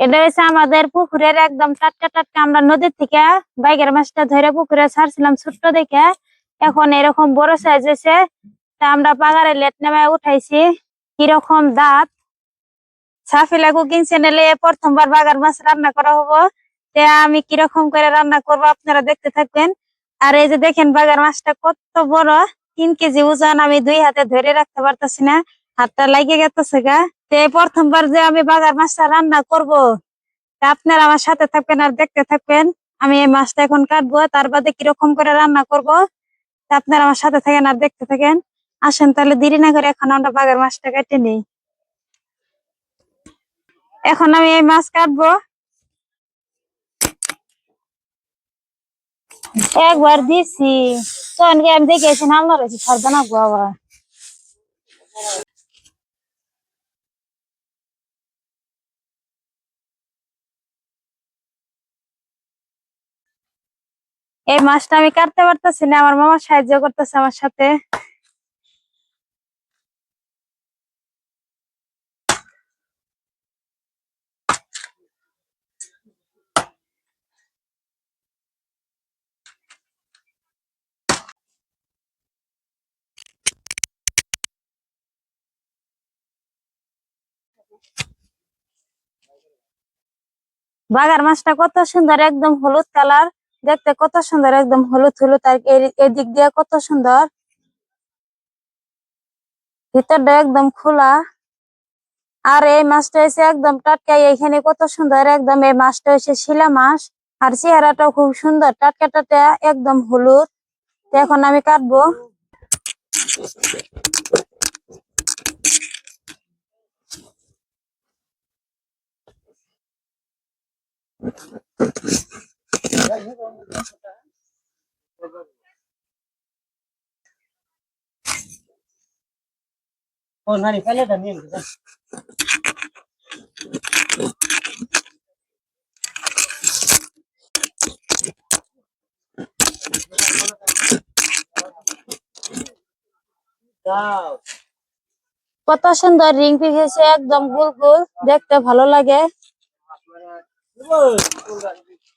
এটা হচ্ছে আমাদের পুকুরের একদম টাটকা টাটকা আমরা নদীর থেকে বাইকের মাছটা ধরে পুকুরে ছাড়ছিলাম ছোট্ট দেখে। এখন এরকম বড় সাইজ হয়েছে তা আমরা পাগারে লেট নেমে উঠাইছি। কীরকম দাঁত? সাফিলা কুকিং চ্যানেলে প্রথমবার বাগার মাছ রান্না করা হব। তে আমি কীরকম করে রান্না করব আপনারা দেখতে থাকবেন। আর এই যে দেখেন বাগার মাছটা কত বড়, তিন কেজি ওজন আমি দুই হাতে ধরে রাখতে পারতেছি না। হাতটা লাগিয়ে গেতেছে গা। তে প্রথমবার যে আমি বাগার মাছটা রান্না করব, তা আপনারা আমার সাথে থাকবেন আর দেখতে থাকবেন। আমি এই মাছটা এখন কাটবো, তার বাদে কীরকম করে রান্না করব, তা আপনারা আমার সাথে থাকেন আর দেখতে থাকেন। আসেন তাহলে দেরি না করে এখন আমরা বাগার মাছটা কেটে নিই। এখন আমি এই মাছ কাটবো। একবার দিছি। কি আমি দেখেছি নাম রয়েছে ছাড়বে না এই মাছটা আমি কাটতে পারতেছি না, আমার মামা সাহায্য করতেছে আমার সাথে। বাগার মাছটা কত সুন্দর, একদম হলুদ কালার। দেখতে কত সুন্দর, একদম হলুদ হলুদ, আর এদিক দিয়ে কত সুন্দর। ভিতরটা একদম খোলা। আর এই মাছটা হয়েছে একদম টাটকা এখানে কত সুন্দর, একদম এই মাছটা হয়েছে শিলা মাছ। আর চেহারাটাও খুব সুন্দর, টাটকা টাটকা, একদম হলুদ। এখন আমি কাটবো। ও নারী ফেলে দেন নিয়ে নিন। দাও কত সুন্দর রিং পিস হয়েছে একদম গোল গোল দেখতে ভালো লাগে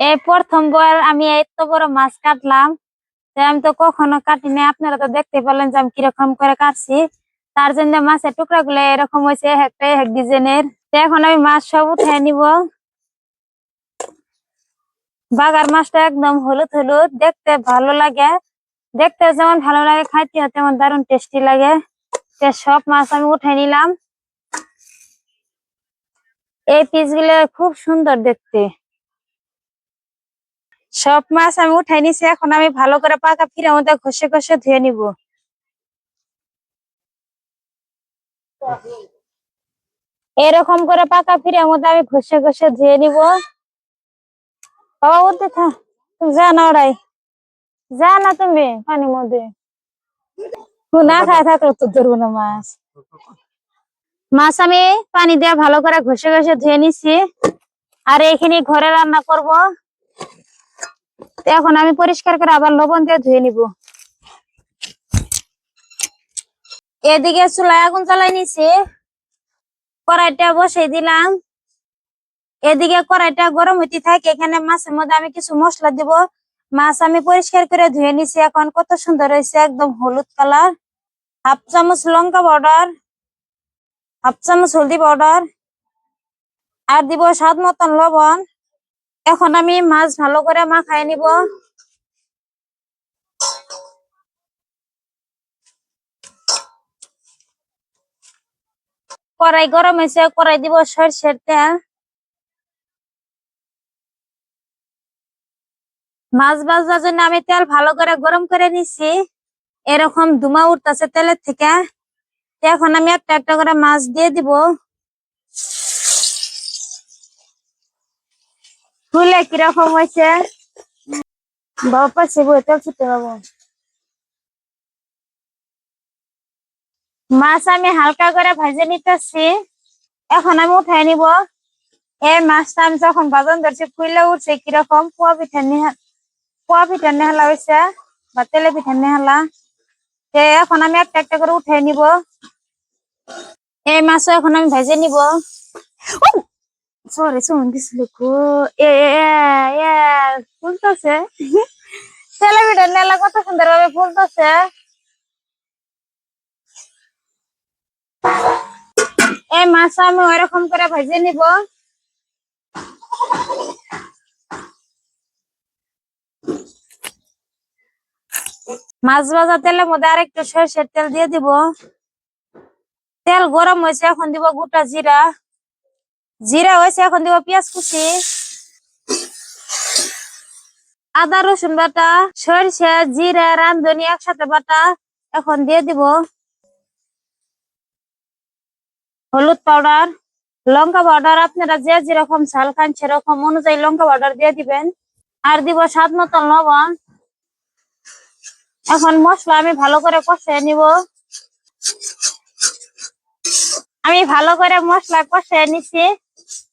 এই প্রথমবার আমি এত বড় মাছ কাটলাম আমি তো কখনো কাটিনি। আপনারা তো দেখতে পেলেন যে আমি কীরকম করে কাটছি। তার জন্য মাছের টুকরা গুলো এরকম হয়েছে এক একটা এক ডিজাইনের। এখন আমি মাছ সব উঠে নিব। বাগার মাছটা একদম হলুদ হলুদ, দেখতে ভালো লাগে। দেখতে যেমন ভালো লাগে খাইতে তেমন দারুণ টেস্টি লাগে। সব মাছ আমি উঠে নিলাম। এই পিসগুলো খুব সুন্দর দেখতে। সব মাছ আমি উঠাই নিছি, এখন আমি ভালো করে পাকা ফিরে মধ্যে ঘষে ঘষে ধুয়ে নিব। এরকম করে পাকা ফিরে মধ্যে আমি ঘষে ঘষে ধুয়ে নিব। বাবা, উঠতে থা তুমি যা না ওরাই যা না তুমি, পানির মধ্যে। না খায় থাকলে তো ধরবো না মাছ। মাছ আমি পানি দিয়ে ভালো করে ঘষে ঘষে ধুয়ে নিছি। আর এইখানে ঘরে রান্না করব। এখন আমি পরিষ্কার করে আবার লবণ দিয়ে ধুয়ে নিব। এদিকে চুলায় আগুন জ্বালাই নিছি। কড়াইটা বসাই দিলাম। এদিকে কড়াইটা গরম হইতে থাকে, এখানে মাছের মধ্যে আমি কিছু মশলা দিব। মাছ আমি পরিষ্কার করে ধুয়ে নিছি, এখন কত সুন্দর হয়েছে, একদম হলুদ কালার। হাফ চামচ লঙ্কা পাউডার, হাফ চামচ হলদি পাউডার, আর দিব স্বাদ মতন লবণ। এখন আমি মাছ ভালো করে মাখায় নিব। কড়াই গরম হয়েছে, কড়াই দিব সরষের তেল। মাছ ভাজার জন্য আমি তেল ভালো করে গরম করে নিছি। এরকম ধুমা উঠতেছে তেলের থেকে। এখন আমি একটা একটা করে মাছ দিয়ে দিব। ফুলে কীরকম হয়েছে? বাবা পাশে বই তেল ছুটতে পাবো। মাছ আমি হালকা করে ভেজে নিতেছি। এখন আমি উঠাই নিব। এই মাছটা আমি যখন বাজন ধরছি, ফুলে উঠছে কীরকম, পোয়া পিঠা নিহা, পোয়া পিঠা নেহালা হয়েছে বা তেলে পিঠা নেহালা এখন আমি একটা একটা করে উঠাই নিব। এই মাছও এখন আমি ভেজে নিব। সরি শুন দিছিল গো এ ফুলতেছে পিঠা নেলা কত সুন্দর ভাবে ফুলতেছে এই মাছ আমি ওইরকম করে ভেজে নিব। মাছ ভাজা তেলের মধ্যে আরেকটু সরষের তেল দিয়ে দিব। তেল গরম হয়েছে এখন দিব গোটা জিরা। জিরা হয়েছে, এখন দিব পেঁয়াজ কুচি। আদা, রসুন বাটা, সরষে, জিরা রান্ধনি একসাথে বাটা, এখন দিয়ে দিব হলুদ পাউডার, লঙ্কা পাউডার। আপনারা যে যেরকম ঝাল খান সেরকম অনুযায়ী লঙ্কা পাউডার দিয়ে দিবেন। আর দিব স্বাদ মতো লবণ। এখন মশলা আমি ভালো করে কষিয়ে নিব। আমি ভালো করে মশলা কষিয়ে নিছি।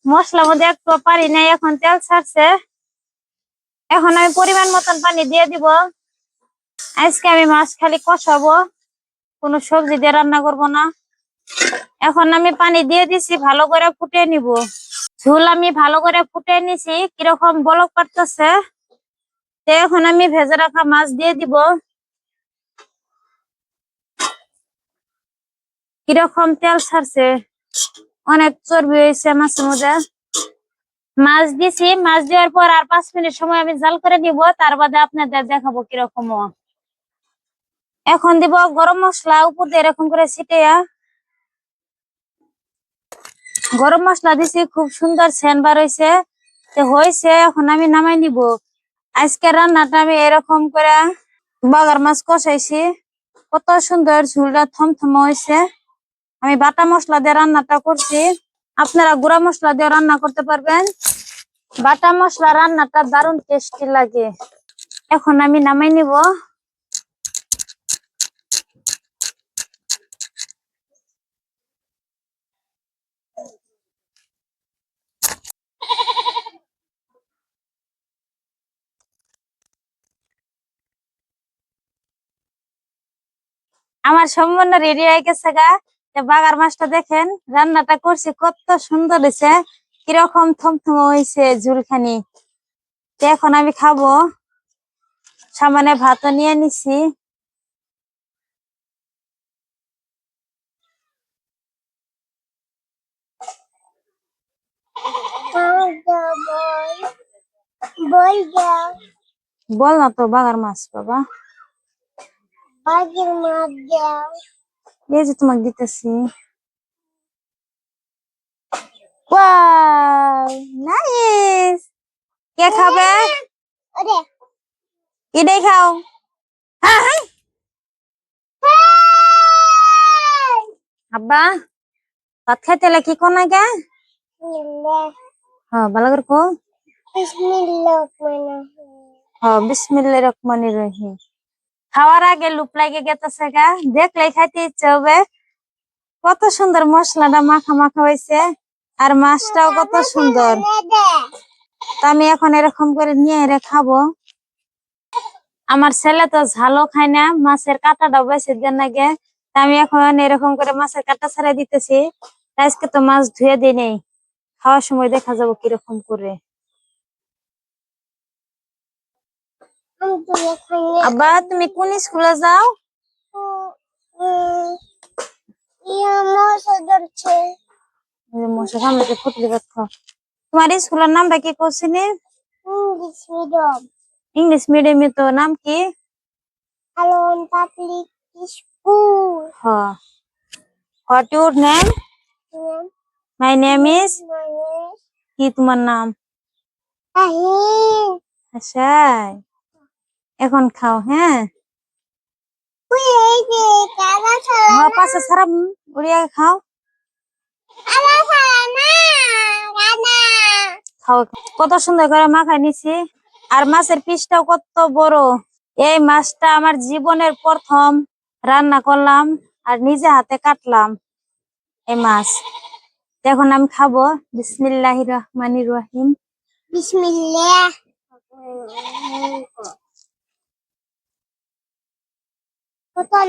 মশলার মধ্যে একটু পানি নাই, এখন তেল ছাড়ছে। এখন আমি পরিমাণ মতন পানি দিয়ে দিব। আজকে আমি মাছ খালি কষাবো, কোনো সবজি দিয়ে রান্না করব না। এখন আমি পানি দিয়ে দিছি, ভালো করে ফুটিয়ে নিব। ঝোল আমি ভালো করে ফুটিয়ে নিছি, কীরকম বলক পারতেছে। তো এখন আমি ভেজে রাখা মাছ দিয়ে দিব। কীরকম তেল ছাড়ছে। অনেক চর্বি হয়েছে মাছের মধ্যে। মাছ দিছি, মাছ দেওয়ার পর আর পাঁচ মিনিট সময় আমি জাল করে নিব, তার বাদে আপনাদের দেখাবো কীরকম। এখন দিব গরম মশলা, উপর দিয়ে এরকম করে ছিটিয়া। গরম মশলা দিছি, খুব সুন্দর সেন বার হয়েছে। হয়েছে, এখন আমি নামাই নিব। আজকে রান্নাটা আমি এরকম করে বাগার মাছ কষাইছি। কত সুন্দর ঝুলটা থমথম হয়েছে। আমি বাটা মশলা দিয়ে রান্নাটা করছি। আপনারা গুঁড়া মশলা দিয়ে রান্না করতে পারবেন। বাটা মশলা রান্নাটা দারুণ টেস্টি লাগে। এখন আমি নামাই নিব। আমার সম্পূর্ণ রেডি হয়ে গেছে গা। বাগার মাছটা দেখেন, রান্নাটা করছি কত সুন্দর হয়েছে কীরকম থমথম হয়েছে ঝুলখানি। এখন আমি খাব সামানে ভাতও নিয়ে নিছি। বল না তো বাগার মাছ, বাবা। বাগের মাছ যাও এই যে তোমাকে দিতেছি ওয়াও নাইস কে খাবে ওরে এটাই খাও হ্যাঁ হ্যাঁ আব্বা ভাত খাইতে হলে কি কোন আগে বিসমিল্লাহ হ্যাঁ ভালো করে কো বিসমিল্লাহ মানে হ্যাঁ বিসমিল্লাহির রহমানির রহিম খাওয়ার আগে লুপ লাগে গেতেছে গা। দেখলেই খাইতে ইচ্ছে হবে। কত সুন্দর মশলাটা মাখা মাখা হয়েছে। আর মাছটাও কত সুন্দর। আমি এখন এরকম করে নিয়ে এরে খাব। আমার ছেলে তো ঝালও খায় না, মাছের কাঁটাটা বেশি দেন তা আমি এখন এরকম করে মাছের কাঁটা ছাড়াই দিতেছি। আজকে তো মাছ ধুয়ে দিই নেই। খাওয়ার সময় দেখা যাব কীরকম করে। আব্বা তুমি কোন স্কুলে যাও ইয়া মশা ধরছে এই যে মশা কামড়েছে ফুটলি ভাত খাও তোমার স্কুলের নামটা কি করছিলি ইংলিশ মিডিয়াম ইংলিশ মিডিয়ামে তো নাম কি আলোন পাবলিক স্কুল হ what your name my name is মানে কি তোমার নাম আহিম আচ্ছা এখন খাও হ্যাঁ? পাশে সারা উড়িয়া খাও। খাও। কত সুন্দর করে মাখাই নিছি। আর মাছের পিসটাও কত বড়। এই মাছটা আমার জীবনের প্রথম রান্না করলাম আর নিজে হাতে কাটলাম এই মাছ। এখন আমি খাব। বিসমিল্লাহির রহমানির রহিম। বিসমিল্লাহ কত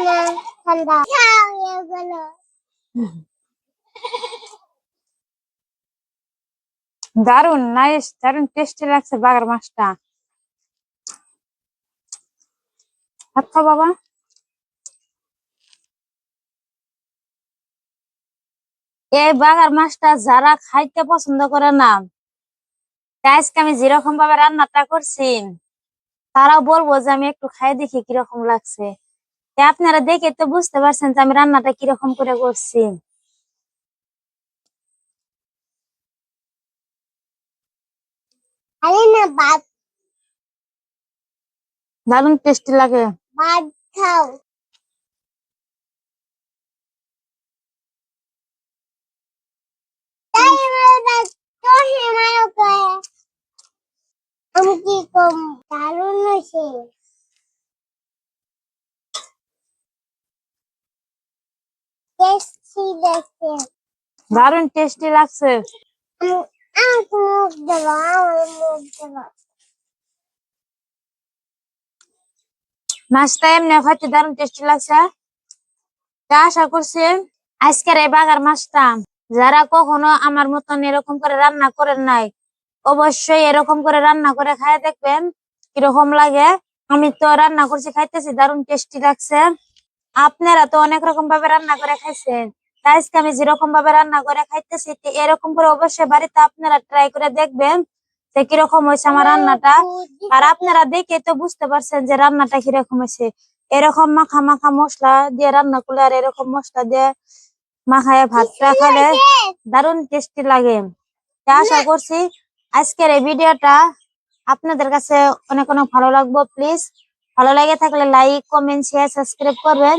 না ঠান্ডা খাও এগুলো দারুণ নাইস দারুণ টেস্টি লাগছে বাগার মাছটা। ভাত খাও বাবা। এই বাগার মাছটা যারা খাইতে পছন্দ করে না আজকে আমি যেরকম ভাবে রান্নাটা করছি, তারাও বলব যে আমি একটু খাই দেখি কীরকম লাগছে। তা আপনারা দেখে তো বুঝতে পারছেন যে আমি রান্নাটা কীরকম করে করছি। দারুণ টেস্টি লাগে। ভাত খাও আমি কি কম দারুণ হয়েছে টেস্টি দারুণ টেস্টি লাগছে। মাছটা এমনি খাইতে দারুণ টেস্টি লাগছে। তা আশা করছি আজকের এই বাগার মাছটা যারা কখনো আমার মতন এরকম করে রান্না করেন নাই অবশ্যই এরকম করে রান্না করে খায় দেখবেন কীরকম লাগে। আমি তো রান্না করছি খাইতেছি দারুণ টেস্টি লাগছে। আপনারা তো অনেক রকম ভাবে রান্না করে খাইছেন। আজকে আমি যেরকম ভাবে রান্না করে খাইতেছি এরকম করে অবশ্যই বাড়িতে আপনারা ট্রাই করে দেখবেন যে কীরকম হয়েছে আমার রান্নাটা। আর আপনারা দেখে তো বুঝতে পারছেন যে রান্নাটা কীরকম হয়েছে এরকম মাখা মাখা মশলা দিয়ে রান্না করলে আর এরকম মশলা দিয়ে মাখায় ভাতটা খেলে দারুণ টেস্টি লাগে। আশা করছি আজকের এই ভিডিওটা আপনাদের কাছে অনেক অনেক ভালো লাগবো প্লিজ ভালো লাগে থাকলে লাইক কমেন্ট শেয়ার সাবস্ক্রাইব করবেন।